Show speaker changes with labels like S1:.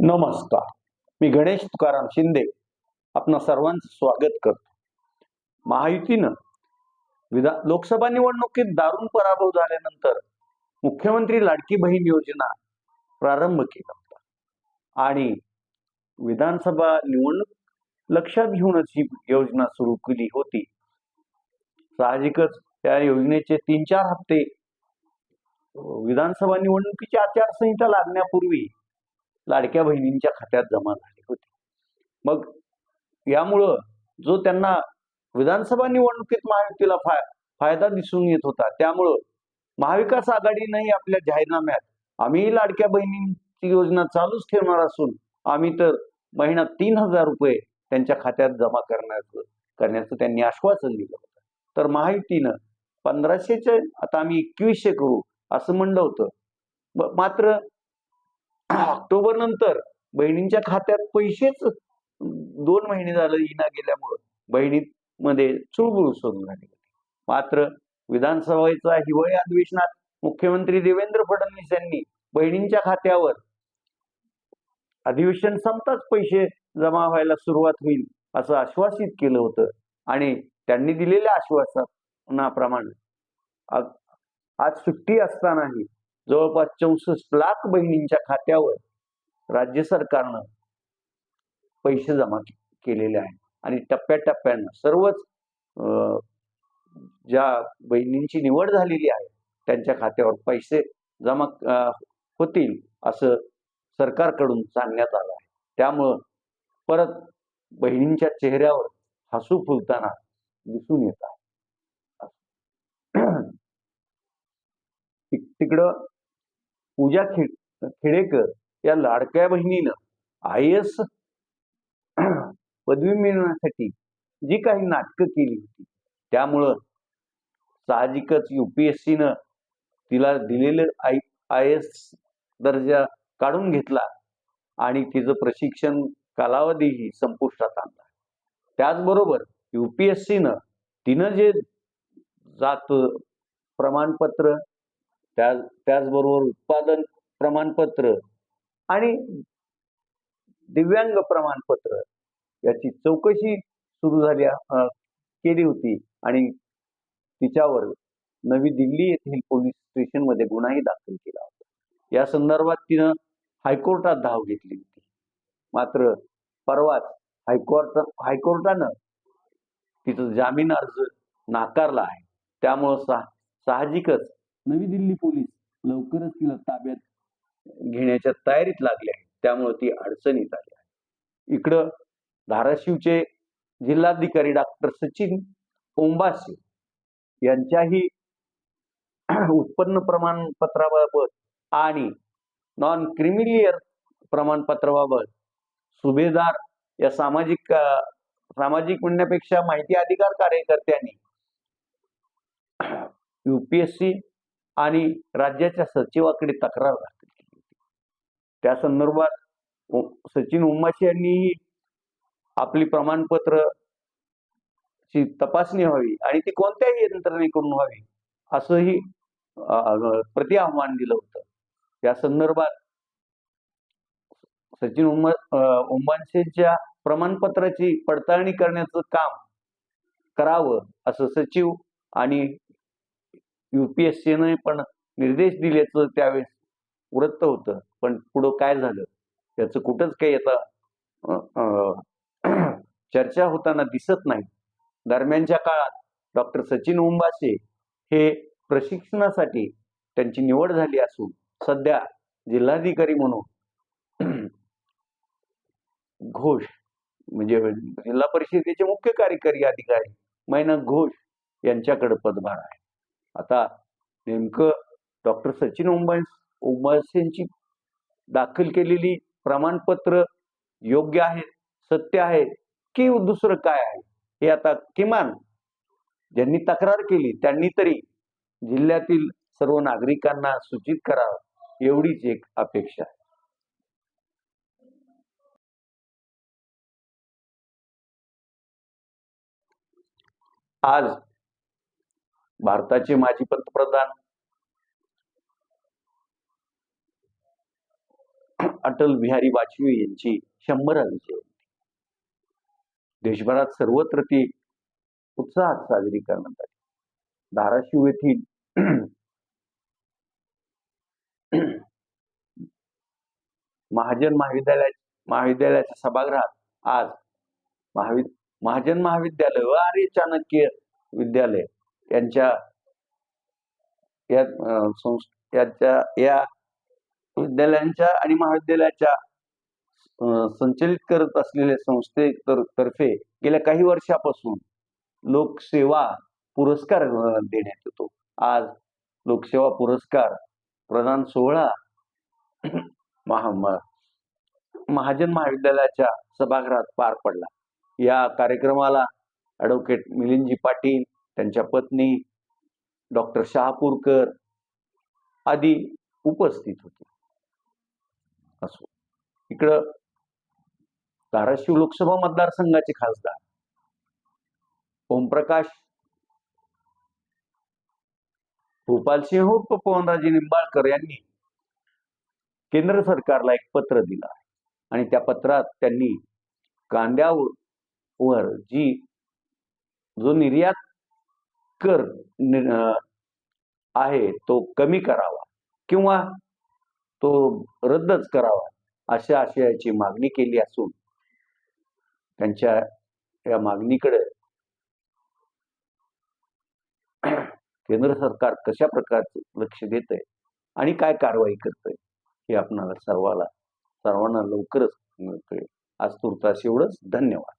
S1: नमस्कार. मी गणेश तुकाराम शिंदे आपणा सर्वांचं स्वागत करतो. महायुतीनं विधा लोकसभा निवडणुकीत दारुण पराभव झाल्यानंतर मुख्यमंत्री लाडकी बहीण योजना प्रारंभ केला होता. आणि विधानसभा निवडणूक लक्षात घेऊनच ही योजना सुरू केली होती. साहजिकच त्या योजनेचे तीन चार हप्ते विधानसभा निवडणुकीची आचारसंहिता लागण्यापूर्वी लाडक्या बहिणींच्या खात्यात जमा झाली होती. मग यामुळं जो त्यांना विधानसभा निवडणुकीत महायुतीला फाय फायदा दिसून येत होता त्यामुळं महाविकास आघाडीनंही आपल्या जाहीरनाम्यात आम्ही लाडक्या बहिणींची योजना चालूच ठेवणार असून आम्ही तर महिना तीन हजार रुपये त्यांच्या खात्यात जमा करण्याचं करण्याचं त्यांनी आश्वासन दिलं होतं. तर महायुतीनं पंधराशेचे आता आम्ही एकवीसशे करू असं म्हणलं होतं. मात्र ऑक्टोबर नंतर बहिणींच्या खात्यात पैसेच दोन महिने झालं इना गेल्यामुळं बहिणीमध्ये चुळबुळ सुरू झाली. मात्र विधानसभेच्या हिवाळी अधिवेशनात मुख्यमंत्री देवेंद्र फडणवीस यांनी बहिणींच्या खात्यावर अधिवेशन संपताच पैसे जमा व्हायला सुरुवात होईल असं आश्वासित केलं होतं आणि त्यांनी दिलेल्या आश्वासनाप्रमाणे. आज सुट्टी असतानाही जवळपास चौसष्ट लाख बहिणींच्या खात्यावर राज्य सरकारनं पैसे जमा केलेले आहेत. आणि टप्प्याटप्प्यानं सर्वच अं, ज्या बहिणींची निवड झालेली आहे त्यांच्या खात्यावर पैसे जमा होतील असं सरकारकडून सांगण्यात आलं आहे. त्यामुळं परत बहिणींच्या चेहऱ्यावर हसू फुलताना दिसून येत आहे. तिक- तिकडं पूजा खे खेडेकर या लाडक्या बहिणीनं आय एस पदवी मिळवण्यासाठी जी काही नाटकं केली होती त्यामुळं साहजिकच युपीएससीनं तिला दिलेलं आय आय एस दर्जा काढून घेतला आणि तिचं प्रशिक्षण कालावधीही संपुष्टात आणला. त्याचबरोबर युपीएससीनं तिनं जे जात प्रमाणपत्र त्या त्याचबरोबर उत्पादन प्रमाणपत्र आणि दिव्यांग प्रमाणपत्र याची चौकशी सुरू झाली केली होती. आणि तिच्यावर नवी दिल्ली येथील पोलीस स्टेशनमध्ये गुन्हाही दाखल केला होता. या संदर्भात तिनं हायकोर्टात धाव घेतली होती. मात्र परवाच हायकोर्ट हायकोर्टानं तिचा जामीन अर्ज नाकारला आहे. त्यामुळं सा साहजिकच नवी दिल्ली पोलीस लवकरच तिला ताब्यात घेण्याच्या तयारीत लागले आहेत. त्यामुळे ती अडचणीत आली आहे. इकडं धाराशिवचे जिल्हाधिकारी डॉक्टर सचिन ओंबासे यांच्याही उत्पन्न प्रमाणपत्राबाबत आणि नॉन क्रिमिलियर प्रमाणपत्राबाबत सुभेदार या सामाजिक सामाजिक म्हणण्यापेक्षा माहिती अधिकार कार्यकर्त्यांनी युपीएससी आणि राज्याच्या सचिवाकडे तक्रार दाखल केली होती. त्या संदर्भात उ- सचिन उमाशी यांनीही आपली प्रमाणपत्र ची तपासणी व्हावी आणि ती कोणत्याही यंत्रणेकडून व्हावी असंही प्रति आव्हान दिलं होतं. या संदर्भात सचिन उम अ, प्रमाणपत्राची पडताळणी करण्याचं काम करावं असं सचिव आणि युपीएससीने पण निर्देश दिल्याचं त्यावेळेस वृत्त होतं. पण पुढं काय झालं? त्याचं कुठंच काही आता चर्चा होताना दिसत नाही. दरम्यानच्या काळात डॉक्टर सचिन उंबासे हे प्रशिक्षणासाठी त्यांची निवड झाली असून सध्या जिल्हाधिकारी म्हणून घोष म्हणजे जिल्हा परिषदेचे मुख्य कार्यकारी अधिकारी मैना घोष यांच्याकडे पदभार आहे. आता नेमकं डॉक्टर सचिन उंबास यांची दाखल केलेली प्रमाणपत्र योग्य आहेत सत्य आहे की दुसरं काय आहे हे आता किमान ज्यांनी तक्रार केली त्यांनी तरी जिल्ह्यातील सर्व नागरिकांना सूचित करावं एवढीच एक अपेक्षा आहे. आज भारताचे माजी पंतप्रधान अटल बिहारी वाजपेयी यांची शंभरावी जयंती देशभरात सर्वत्र ती उत्साहात साजरी करण्यात आली. धाराशिव येथील महाजन महाविद्यालया महाविद्यालयाच्या सभागृहात आज महावि महाजन महाविद्यालय व आर्य चाणक्य विद्यालय यांच्या या अं, या विद्यालयांच्या आणि महाविद्यालयाच्या संचलित करत असलेल्या संस्थे गेल्या काही वर्षापासून लोकसेवा पुरस्कार देण्यात येतो. आज लोकसेवा पुरस्कार प्रदान सोहळा महा महाजन महाविद्यालयाच्या सभागृहात पार पडला. या कार्यक्रमाला ॲडव्होकेट मिलिंदजी पाटील त्यांच्या पत्नी डॉक्टर शहापूरकर आदी उपस्थित होते. असो. इकडं धाराशिव लोकसभा मतदारसंघाचे खासदार ओमप्रकाश भूपालसिंह उर्फ पवनराजे निंबाळकर यांनी केंद्र सरकारला एक पत्र दिलं आहे. आणि त्या पत्रात त्यांनी कांद्यावर वर जी जो निर्यात कर आहे तो कमी करावा किंवा तो रद्दच करावा अशा आशयाची मागणी केली असून त्यांच्या या मागणीकडे केंद्र सरकार कशा प्रकारचं लक्ष देत आहे आणि काय कारवाई करतंय हे आपणाला सर्वाला सर्वांना लवकरच कळेल आज तुर्तास एवढंच. धन्यवाद.